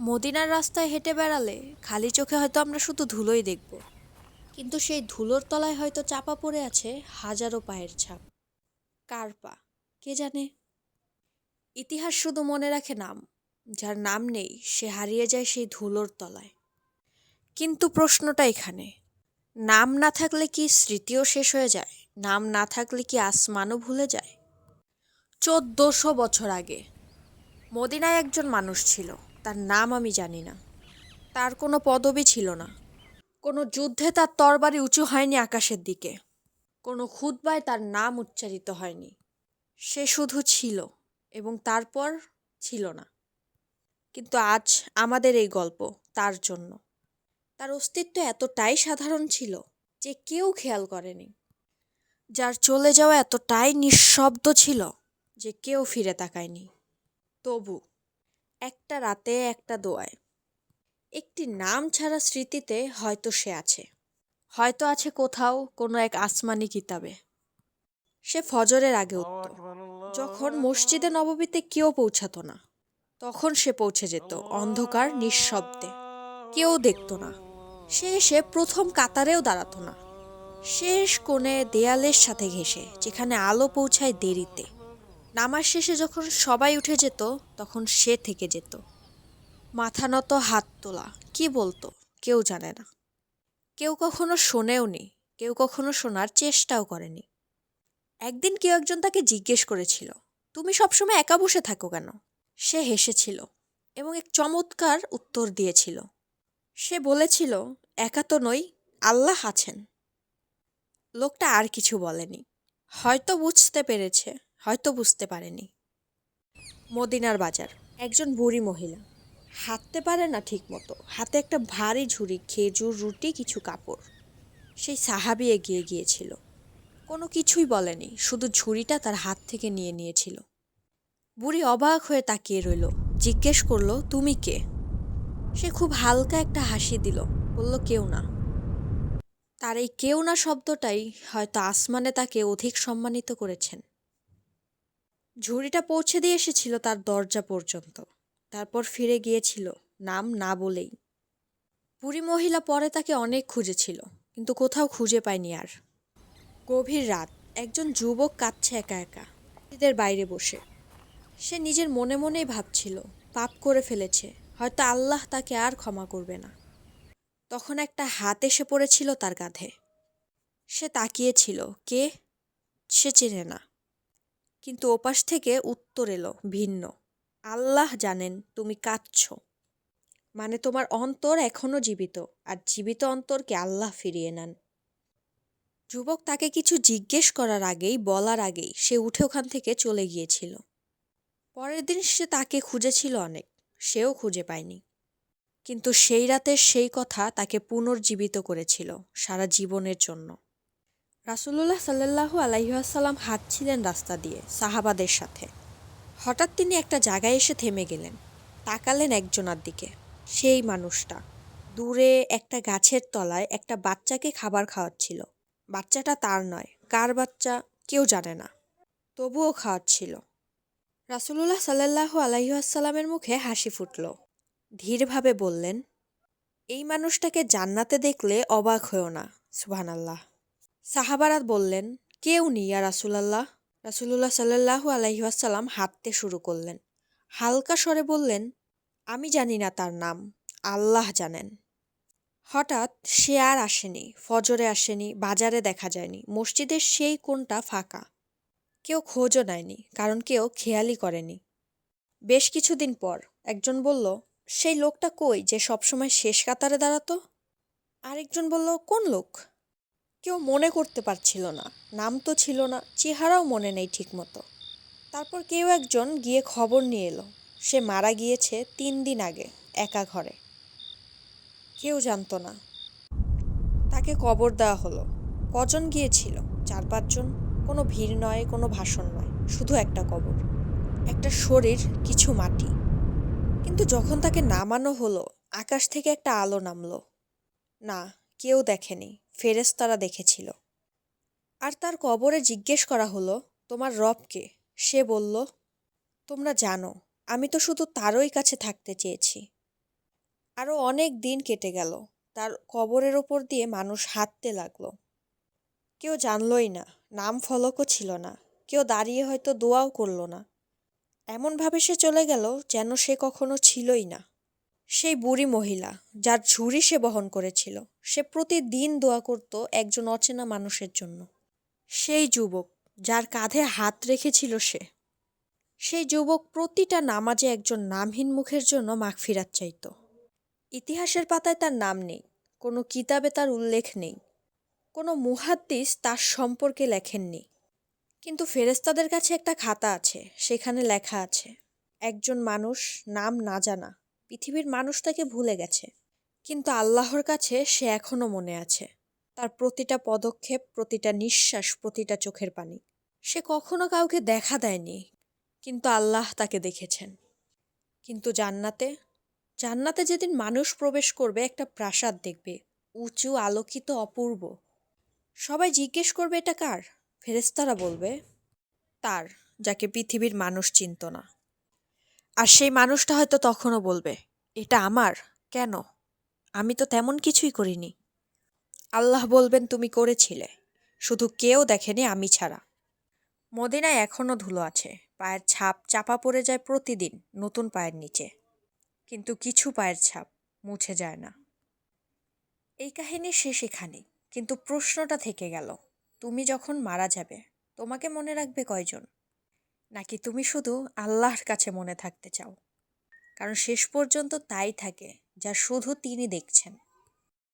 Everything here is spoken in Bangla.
মদিনার রাস্তায় হেঁটে বেড়ালে খালি চোখে হয়তো আমরা শুধু ধুলোই দেখব। কিন্তু সেই ধুলোর তলায় হয়তো চাপা পড়ে আছে হাজারো পায়ের ছাপ। কার পা? কে জানে? ইতিহাস শুধু মনে রাখে নাম, যার নাম নেই সে হারিয়ে যায় সেই ধুলোর তলায়। কিন্তু প্রশ্নটা এখানে, নাম না থাকলে কি স্মৃতিও শেষ হয়ে যায়? নাম না থাকলে কি আসমানও ভুলে যায়? চোদ্দশো বছর আগে মদিনায় একজন মানুষ ছিল। তার নাম আমি জানি না। তার কোনো পদবি ছিল না। কোনো যুদ্ধে তার তরবারি উঁচু হয়নি আকাশের দিকে। কোনো খুতবায় তার নাম উচ্চারিত হয়নি। সে শুধু ছিল এবং তারপর ছিল না। কিন্তু আজ আমাদের এই গল্প তার জন্য। তার অস্তিত্ব এতটাই সাধারণ ছিল যে কেউ খেয়াল করেনি। যার চলে যাওয়া এতটাই নিঃশব্দ ছিল যে কেউ ফিরে তাকায়নি। তবু একটা রাতে, একটা দোয়ায়। একটি নাম ছাড়া স্মৃতিতে হয়তো সে আছে। হয়তো আছে কোথাও কোনো এক আসমানি কিতাবে। সে ফজরের আগে উঠত। যখন মসজিদে নববীতে কেউ পৌঁছাতো না, তখন সে পৌঁছে যেত অন্ধকার, নিঃশব্দে। কেউ দেখতো না। সে এসে প্রথম কাতারেও দাঁড়াতো না। শেষ কোণে দেয়ালের সাথে ঘেঁষে, যেখানে আলো পৌঁছায় দেরিতে। নামাজ শেষে যখন সবাই উঠে যেত, তখন সে থেকে যেত। মাথা নত, হাত তোলা, কি বলতো? কেউ জানে না। কেউ কখনো শোনেও নি, কেউ কখনো শোনার চেষ্টাও করেনি। একদিন কেউ একজন তাকে জিজ্ঞেস করেছিল, তুমি সবসময় একা বসে থাকো কেন? সে হেসেছিল এবং এক চমৎকার উত্তর দিয়েছিল। সে বলেছিল, একা তো নই, আল্লাহ আছেন। লোকটা আর কিছু বলেনি। হয়তো বুঝতে পেরেছে। হয়তো বুঝতে পারেনি। মদিনার বাজার। একজন বুড়ি মহিলা। হাঁটতে পারে না ঠিক মতো হাতে একটা ভারী ঝুড়ি, খেজুর, রুটি, কিছু কাপড়। সেই সাহাবি এগিয়ে গিয়েছিল। কোনো কিছুই বলেনি, শুধু ঝুড়িটা তার হাত থেকে নিয়ে নিয়েছিল। বুড়ি অবাক হয়ে তাকিয়ে রইল। জিজ্ঞেস করল, তুমি কে? সে খুব হালকা একটা হাসি দিল। বলল, কেউ না। তার এই কেউ না শব্দটাই হয়তো আসমানে তাকে অধিক সম্মানিত করেছেন। ঝুড়িটা পৌঁছে দিয়ে এসেছিল তার দরজা পর্যন্ত। তারপর ফিরে গিয়েছিল, নাম না বলেই। বুড়ি মহিলা পরে তাকে অনেক খুঁজেছিল, কিন্তু কোথাও খুঁজে পায়নি আর। গভীর রাত, একজন যুবক কাঁদছে একা একা মসজিদের বাইরে বসে। সে নিজের মনে মনেই ভাবছিল, পাপ করে ফেলেছে, হয়তো আল্লাহ তাকে আর ক্ষমা করবে না। তখন একটা হাত এসে পড়েছিল তার কাঁধে সে তাকিয়েছিল, কে? সে চেনে না। কিন্তু ওপাশ থেকে উত্তর এলো, ভিন্ন। আল্লাহ জানেন তুমি কাঁদছ। মানে তোমার অন্তর এখনও জীবিত, আর জীবিত অন্তরকে আল্লাহ ফিরিয়ে নেন। যুবক তাকে কিছু জিজ্ঞেস করার আগেই, বলার আগেই সে উঠে ওখান থেকে চলে গিয়েছিল। পরের দিন সে তাকে খুঁজেছিল অনেক, সেও খুঁজে পায়নি। কিন্তু সেই রাতের সেই কথা তাকে পুনর্জীবিত করেছিল সারা জীবনের জন্য। রাসুলুল্লাহ সাল্লাহু আলাইহাসাল্লাম হাঁটছিলেন রাস্তা দিয়ে, সাহাবাদের সাথে। হঠাৎ তিনি একটা জায়গায় এসে থেমে গেলেন, তাকালেন একজনার দিকে। সেই মানুষটা দূরে একটা গাছের তলায় একটা বাচ্চাকে খাবার খাওয়াচ্ছিল। বাচ্চাটা তার নয়, কার বাচ্চা কেউ জানে না, তবুও খাওয়াচ্ছিল। রাসুলুল্লাহ সাল্লাহু আলাইহাসাল্লামের মুখে হাসি ফুটল। ধীরভাবে বললেন, এই মানুষটাকে জান্নাতে দেখলে অবাক হয়েও না, সুবহানাল্লাহ। সাহাবারাত বললেন, কেউ নি ইয়া রাসুলাল্লাহ? রাসুলুল্লাহ সাল্লাহু আলাইহাসাল্লাম হাঁটতে শুরু করলেন। হালকা স্বরে বললেন, আমি জানি না তার নাম, আল্লাহ জানেন। হঠাৎ সে আর আসেনি, ফজরে আসেনি, বাজারে দেখা যায়নি মসজিদের সেই কোণটা ফাঁকা। কেউ খোঁজও নেয়নি, কারণ কেউ খেয়ালই করেনি। বেশ কিছুদিন পর একজন বলল, সেই লোকটা কই, যে সবসময় শেষ কাতারে দাঁড়াতো? আরেকজন বলল, কোন লোক? কেউ মনে করতে পারছিল না। নাম তো ছিল না, চেহারাও মনে নেই ঠিকমতো। তারপর কেউ একজন গিয়ে খবর নিয়ে এলো। সে মারা গিয়েছে তিন দিন আগে, একা ঘরে। কেউ জানতো না। তাকে কবর দেওয়া হলো। কজন গিয়েছিল? চার পাঁচজন? কোনো ভিড় নয়, কোনো ভাষণ নয়, শুধু একটা কবর। একটা শরীর, কিছু মাটি। কিন্তু যখন তাকে নামানো হলো, আকাশ থেকে একটা আলো নামলো। না, কেউ দেখেনি। ফেরেশতারা দেখেছিল। আর তার কবরে জিজ্ঞেস করা হলো, তোমার রবকে সে বলল, তোমরা জানো, আমি তো শুধু তারই কাছে থাকতে চেয়েছি। আরও অনেক দিন কেটে গেল, তার কবরের ওপর দিয়ে মানুষ হাঁটতে লাগল। কেউ জানলই না, নাম ফলকও ছিল না, কেউ দাঁড়িয়ে হয়তো দোয়াও করল না। এমনভাবে সে চলে গেল যেন সে কখনো ছিলই না। সেই বুড়ি মহিলা, যার ঝুড়ি সে বহন করেছিল, সে প্রতিদিন দোয়া করত একজন অচেনা মানুষের জন্য। সেই যুবক, যার কাঁধে হাত রেখেছিল সে, সেই যুবক প্রতিটা নামাজে একজন নামহীন মুখের জন্য মাগফিরাত চাইত। ইতিহাসের পাতায় তার নাম নেই, কোনো কিতাবে তার উল্লেখ নেই, কোনো মুহাদ্দিস তার সম্পর্কে লেখেননি। কিন্তু ফেরেস্তাদের কাছে একটা খাতা আছে, সেখানে লেখা আছে, একজন মানুষ নাম না জানা পৃথিবীর মানুষ তাকে ভুলে গেছে। কিন্তু আল্লাহর কাছে সে এখনও মনে আছে। তার প্রতিটা পদক্ষেপ, প্রতিটা নিঃশ্বাস, প্রতিটা চোখের পানি। সে কখনো কাউকে দেখা দেয়নি, কিন্তু আল্লাহ তাকে দেখেছেন। কিন্তু জান্নাতে জান্নাতে যেদিন মানুষ প্রবেশ করবে, একটা প্রাসাদ দেখবে, উঁচু, আলোকিত, অপূর্ব। সবাই জিজ্ঞেস করবে, এটা কার? ফেরেস্তারা বলবে, তার, যাকে পৃথিবীর মানুষ চিনত না। আর সেই মানুষটা হয়তো তখনও বলবে, এটা আমার? কেন? আমি তো তেমন কিছুই করিনি। আল্লাহ বলবেন, তুমি করেছিলে। শুধু কেউ দেখেনি আমি ছাড়া। মদিনায় এখনও ধুলো আছে। পায়ের ছাপ চাপা পড়ে যায় প্রতিদিন, নতুন পায়ের নিচে। কিন্তু কিছু পায়ের ছাপ মুছে যায় না। এই কাহিনী শেষ এখানেই কিন্তু প্রশ্নটা থেকে গেল, তুমি যখন মারা যাবে, তোমাকে মনে রাখবে কয়জন? নাকি তুমি শুধু আল্লাহর কাছে মনে থাকতে চাও? কারণ শেষ পর্যন্ত তাই থাকে, যা শুধু তিনি দেখছেন।